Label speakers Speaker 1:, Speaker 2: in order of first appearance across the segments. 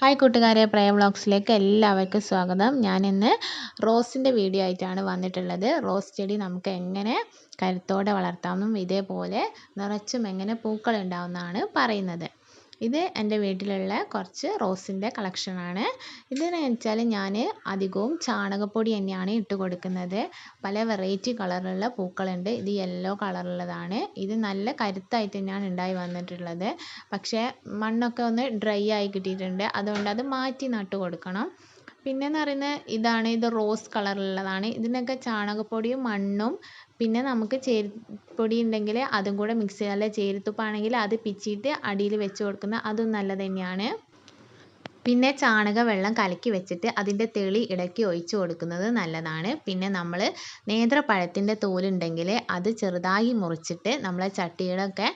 Speaker 1: Hi കൂട്ടുകാരെ. പ്രയ വ്ളോഗ്സിലേക്ക് എല്ലാവർക്കും സ്വാഗതം. ഞാനിന്ന് റോസിന്റെ വീഡിയോ ആയിട്ടാണ് വന്നിട്ടുള്ളത്. റോസ് ചെടി നമുക്ക് എങ്ങനെ കരുത്തോടെ വളർത്താമെന്നും ഇതേപോലെ നിറച്ചും എങ്ങനെ പൂക്കൾ ഉണ്ടാവുമെന്നാണ് പറയുന്നത്. ഇത് എന്റെ വീട്ടിലുള്ള കുറച്ച് റോസിന്റെ കളക്ഷനാണ്. ഇതെന്ന് വെച്ചാൽ ഞാൻ അധികവും ചാണകപ്പൊടി തന്നെയാണ് ഇട്ട് കൊടുക്കുന്നത്. പല വെറൈറ്റി കളറുള്ള പൂക്കളുണ്ട്. ഇത് യെല്ലോ കളറുള്ളതാണ് ഇത് നല്ല കരുത്തായിട്ട് തന്നെയാണ് ഉണ്ടായി വന്നിട്ടുള്ളത്. പക്ഷേ മണ്ണൊക്കെ ഒന്ന് ഡ്രൈ ആയി കിട്ടിയിട്ടുണ്ട്. അതുകൊണ്ട് അത് മാറ്റി നട്ട് കൊടുക്കണം. പിന്നെയെന്ന് പറയുന്നത് ഇതാണ് ഇത് റോസ് കളറുള്ളതാണ് ഇതിനൊക്കെ ചാണകപ്പൊടിയും മണ്ണും പിന്നെ നമുക്ക് ചേരിപ്പൊടി ഉണ്ടെങ്കിൽ അതും കൂടെ മിക്സ് ചെയ്യാം. അല്ല ചേരിത്തുപ്പാണെങ്കിൽ അത് പിച്ചിയിട്ട് അടിയിൽ വെച്ച് കൊടുക്കുന്ന അതും നല്ലത് തന്നെയാണ്. പിന്നെ ചാണക വെള്ളം കലക്കി വെച്ചിട്ട് അതിന്റെ തെളി ഇടയ്ക്ക് ഒഴിച്ച് കൊടുക്കുന്നത് നല്ലതാണ്. പിന്നെ നമ്മൾ നേന്ത്രപ്പഴത്തിന്റെ തോലുണ്ടെങ്കിൽ അത് ചെറുതായി മുറിച്ചിട്ട് നമ്മളെ ചട്ടിയുടെയൊക്കെ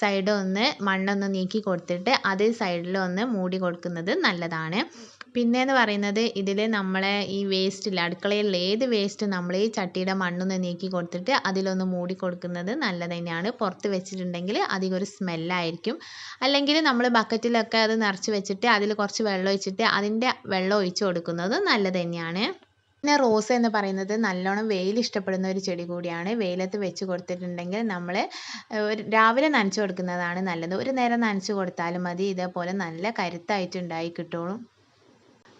Speaker 1: സൈഡ് ഒന്ന് മണ്ണൊന്ന് നീക്കി കൊടുത്തിട്ട് അത് സൈഡിലൊന്ന് മൂടി കൊടുക്കുന്നത് നല്ലതാണ്. പിന്നെയെന്ന് പറയുന്നത് ഇതിൽ നമ്മളെ ഈ വേസ്റ്റില്ല അടുക്കളയിൽ ഏത് വേസ്റ്റ് നമ്മൾ ഈ ചട്ടിയുടെ മണ്ണൊന്ന് നീക്കി കൊടുത്തിട്ട് അതിലൊന്ന് മൂടി കൊടുക്കുന്നത് നല്ലത് തന്നെയാണ്. പുറത്ത് വെച്ചിട്ടുണ്ടെങ്കിൽ അധികം ഒരു സ്മെല്ലായിരിക്കും. അല്ലെങ്കിൽ നമ്മൾ ബക്കറ്റിലൊക്കെ അത് നിറച്ച് വെച്ചിട്ട് അതിൽ കുറച്ച് വെള്ളം ഒഴിച്ചിട്ട് അതിന്റെ വെള്ളം ഒഴിച്ച് കൊടുക്കുന്നത് നല്ലത് തന്നെയാണ്. പിന്നെ റോസ് എന്ന് പറയുന്നത് നല്ലോണം വെയിൽ ഇഷ്ടപ്പെടുന്ന ഒരു ചെടി കൂടിയാണ്. വെയിലത്ത് വെച്ച് കൊടുത്തിട്ടുണ്ടെങ്കിൽ നമ്മൾ രാവിലെ നനച്ച് കൊടുക്കുന്നതാണ് നല്ലത്. ഒരു നേരം നനച്ച് കൊടുത്താലും മതി. ഇതേപോലെ നല്ല കരുത്തായിട്ട് ഉണ്ടായി കിട്ടുള്ളൂ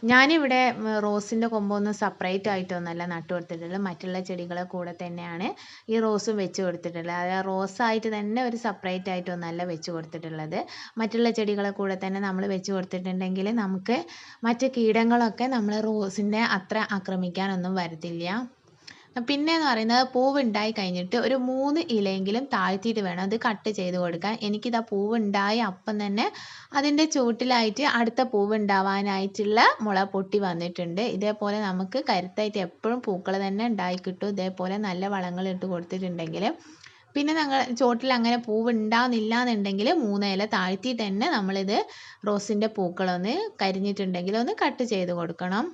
Speaker 1: ഞാനിവിടെ റോസിന്റെ കൊമ്പൊന്നും സെപ്പറേറ്റ് ആയിട്ടൊന്നുമല്ല നട്ടു കൊടുത്തിട്ടുള്ളത്. മറ്റുള്ള ചെടികളെ കൂടെ തന്നെയാണ് ഈ റോസും വെച്ച് കൊടുത്തിട്ടുള്ളത്. അത് റോസായിട്ട് തന്നെ ഒരു സെപ്പറേറ്റ് ആയിട്ടൊന്നുമല്ല വെച്ച് കൊടുത്തിട്ടുള്ളത്. മറ്റുള്ള ചെടികളെ കൂടെ തന്നെ നമ്മൾ വെച്ച് കൊടുത്തിട്ടുണ്ടെങ്കിൽ നമുക്ക് മറ്റ് കീടങ്ങളൊക്കെ നമ്മൾ റോസിനെ അത്ര ആക്രമിക്കാനൊന്നും വരത്തില്ല. പിന്നെ എന്ന് പറയുന്നത് പൂവ് ഉണ്ടായി കഴിഞ്ഞിട്ട് ഒരു മൂന്ന് ഇലയെങ്കിലും താഴ്ത്തിയിട്ട് വേണം അത് കട്ട് ചെയ്ത് കൊടുക്കാൻ. എനിക്കിതാ പൂവ് ഉണ്ടായി അപ്പം തന്നെ അതിന്റെ ചുവട്ടിലായിട്ട് അടുത്ത പൂവ് ഉണ്ടാവാനായിട്ടുള്ള മുള പൊട്ടി വന്നിട്ടുണ്ട്. ഇതേപോലെ നമുക്ക് കരുത്തായിട്ട് എപ്പോഴും പൂക്കൾ തന്നെ ഉണ്ടായി കിട്ടും. ഇതേപോലെ നല്ല വളങ്ങൾ ഇട്ട് കൊടുത്തിട്ടുണ്ടെങ്കിൽ. പിന്നെ ഞങ്ങൾ ചോട്ടിൽ അങ്ങനെ പൂവ് ഉണ്ടാവുന്നില്ല എന്നുണ്ടെങ്കിൽ മൂന്ന് ഇല താഴ്ത്തിയിട്ട് തന്നെ നമ്മളിത് റോസിന്റെ പൂക്കളൊന്ന് കരിഞ്ഞിട്ടുണ്ടെങ്കിൽ ഒന്ന് കട്ട് ചെയ്ത് കൊടുക്കണം.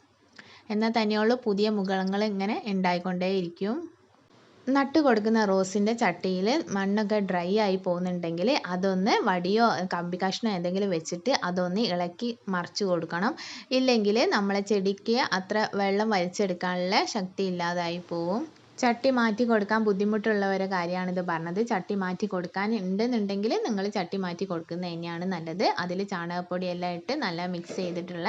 Speaker 1: എന്നാൽ തന്നെയുള്ളൂ പുതിയ മുകളങ്ങൾ ഇങ്ങനെ ഉണ്ടായിക്കൊണ്ടേയിരിക്കും. നട്ട് കൊടുക്കുന്ന റോസിന്റെ ചട്ടിയിൽ മണ്ണൊക്കെ ഡ്രൈ ആയി പോകുന്നുണ്ടെങ്കിൽ അതൊന്ന് വടിയോ കമ്പി കഷ്ണോ എന്തെങ്കിലും വെച്ചിട്ട് അതൊന്ന് ഇളക്കി മറിച്ച് കൊടുക്കണം. ഇല്ലെങ്കിൽ നമ്മളെ ചെടിക്ക് അത്ര വെള്ളം വലിച്ചെടുക്കാനുള്ള ശക്തി ഇല്ലാതായി പോവും. ചട്ടി മാറ്റി കൊടുക്കാൻ ബുദ്ധിമുട്ടുള്ളവരെ ഇത് പറഞ്ഞത്. ചട്ടി മാറ്റി കൊടുക്കാൻ ഉണ്ടെന്നുണ്ടെങ്കിൽ നിങ്ങൾ ചട്ടി മാറ്റി കൊടുക്കുന്നത് തന്നെയാണ് നല്ലത്. അതിൽ ചാണകപ്പൊടി എല്ലാം ഇട്ട് നല്ല മിക്സ് ചെയ്തിട്ടുള്ള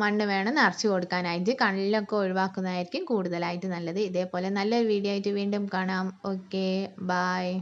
Speaker 1: മണ്ണ് വേണം നിറച്ച് കൊടുക്കാനായിട്ട്. കണ്ണിലൊക്കെ ഒഴിവാക്കുന്നതായിരിക്കും കൂടുതലായിട്ട് നല്ലത്. ഇതേപോലെ നല്ലൊരു വീഡിയോ ആയിട്ട് വീണ്ടും കാണാം. Okay bye